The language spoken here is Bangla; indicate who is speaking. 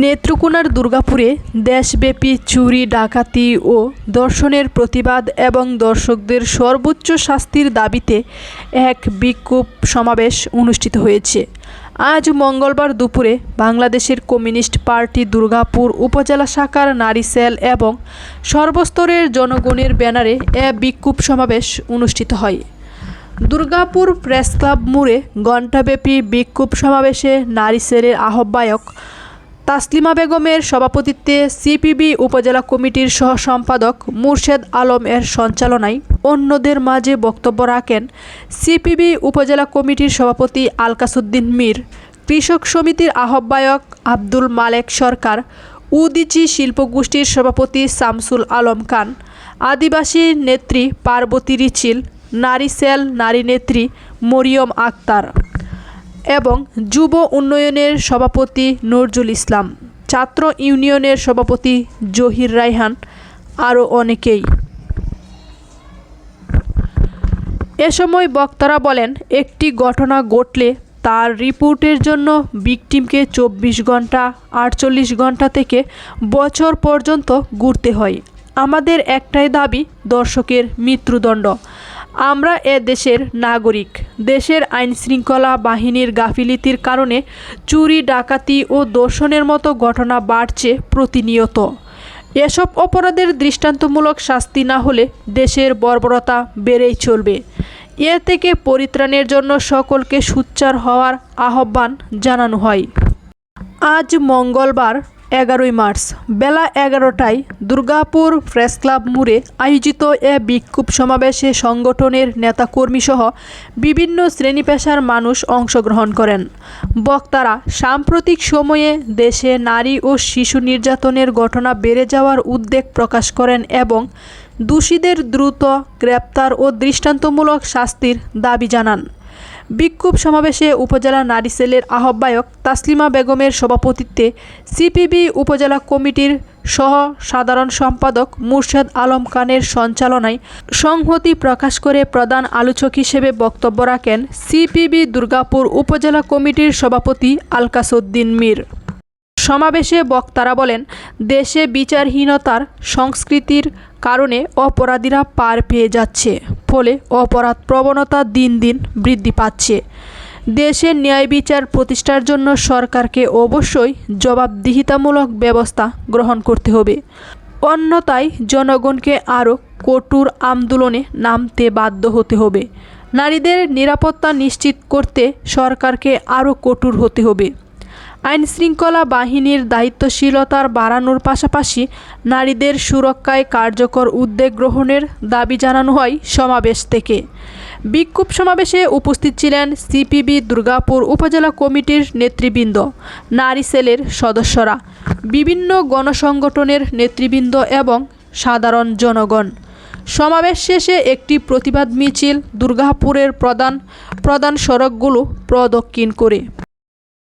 Speaker 1: নেত্রকোনার দুর্গাপুরে দেশব্যাপী চুরি, ডাকাতি ও দর্শনের প্রতিবাদ এবং দর্শকদের সর্বোচ্চ শাস্তির দাবিতে এক বিক্ষোভ সমাবেশ অনুষ্ঠিত হয়েছে। আজ মঙ্গলবার দুপুরে বাংলাদেশের কমিউনিস্ট পার্টি দুর্গাপুর উপজেলা শাখার নারী সেল এবং সর্বস্তরের জনগণের ব্যানারে এ বিক্ষোভ সমাবেশ অনুষ্ঠিত হয়। দুর্গাপুর প্রেস ক্লাব মোড়ে ঘণ্টাব্যাপী বিক্ষোভ সমাবেশে নারী সেলের আহ্বায়ক তাসলিমা বেগমের সভাপতিত্বে সিপিবি উপজেলা কমিটির সহ সম্পাদক মুর্শেদ আলম এর সঞ্চালনায় অন্যদের মাঝে বক্তব্য রাখেন সিপিবি উপজেলা কমিটির সভাপতি আলকাসুদ্দিন মীর, কৃষক সমিতির আহ্বায়ক আব্দুল মালেক সরকার, উদিচি শিল্পগোষ্ঠীর সভাপতি শামসুল আলম খান, আদিবাসী নেত্রী পার্বতী রিচিল, নারী সেল নারী নেত্রী মরিয়ম আক্তার। এবং যুব উন্নয়নের সভাপতি নজরুল ইসলাম, ছাত্র ইউনিয়নের সভাপতি জহির রায়হান, আরও অনেকেই। এ সময় বক্তারা বলেন, একটি ঘটনা ঘটলে তার রিপোর্টের জন্য ভিকটিমকে চব্বিশ ঘণ্টা আটচল্লিশ ঘণ্টা থেকে বছর পর্যন্ত ঘুরতে হয়। আমাদের একটাই দাবি, দর্শকের মৃত্যুদণ্ড। আমরা এ দেশের নাগরিক। দেশের আইনশৃঙ্খলা বাহিনীর গাফিলিতির কারণে চুরি, ডাকাতি ও দর্শনের মতো ঘটনা বাড়ছে প্রতিনিয়ত। এসব অপরাধের দৃষ্টান্তমূলক শাস্তি না হলে দেশের বর্বরতা বেড়েই চলবে। এ থেকে পরিত্রাণের জন্য সকলকে সুচ্চার হওয়ার আহ্বান জানানো হয়। আজ মঙ্গলবার এগারোই মার্চ। বেলা এগারোটায় দুর্গাপুর প্রেস ক্লাব মোড়ে আয়োজিত এ বিক্ষোভ সমাবেশে সংগঠনের নেতাকর্মীসহ বিভিন্ন শ্রেণি পেশার মানুষ অংশগ্রহণ করেন। বক্তারা, সাম্প্রতিক সময়ে দেশে নারী ও শিশু নির্যাতনের ঘটনা বেড়ে যাওয়ার উদ্বেগ প্রকাশ করেন এবং দোষীদের দ্রুত গ্রেপ্তার ও দৃষ্টান্তমূলক শাস্তির দাবি জানান। বিক্ষোভ সমাবেশে উপজেলা নারী সেলের আহ্বায়ক তাসলিমা বেগমের সভাপতিত্বে সিপিবি উপজেলা কমিটির সহ সাধারণ সম্পাদক মুর্শেদ আলম খানের সঞ্চালনায় সংহতি প্রকাশ করে প্রধান আলোচক হিসেবে বক্তব্য রাখেন সিপিবি দুর্গাপুর উপজেলা কমিটির সভাপতি আলকাসুদ্দিন মীর। সমাবেশে বক্তারা বলেন, দেশে বিচারহীনতার সংস্কৃতির কারণে অপরাধীরা পার পেয়ে যাচ্ছে। ফলে অপরাধ প্রবণতা দিন দিন বৃদ্ধি পাচ্ছে। দেশের ন্যায় বিচার প্রতিষ্ঠার জন্য সরকারকে অবশ্যই জবাবদিহিতামূলক ব্যবস্থা গ্রহণ করতে হবে। অন্যথায় জনগণকে আরও কঠোর আন্দোলনে নামতে বাধ্য হতে হবে। নারীদের নিরাপত্তা নিশ্চিত করতে সরকারকে আরও কঠোর হতে হবে। আইনশৃঙ্খলা বাহিনীর দায়িত্বশীলতার বাড়ানোর পাশাপাশি নারীদের সুরক্ষায় কার্যকর উদ্যোগ গ্রহণের দাবি জানানো হয় সমাবেশ থেকে। বিক্ষোভ সমাবেশে উপস্থিত ছিলেন সিপিবি দুর্গাপুর উপজেলা কমিটির নেতৃবৃন্দ, নারী সেলের সদস্যরা, বিভিন্ন গণসংগঠনের নেতৃবৃন্দ এবং সাধারণ জনগণ। সমাবেশ শেষে একটি প্রতিবাদ মিছিল দুর্গাপুরের প্রধান প্রধান সড়কগুলো প্রদক্ষিণ করে।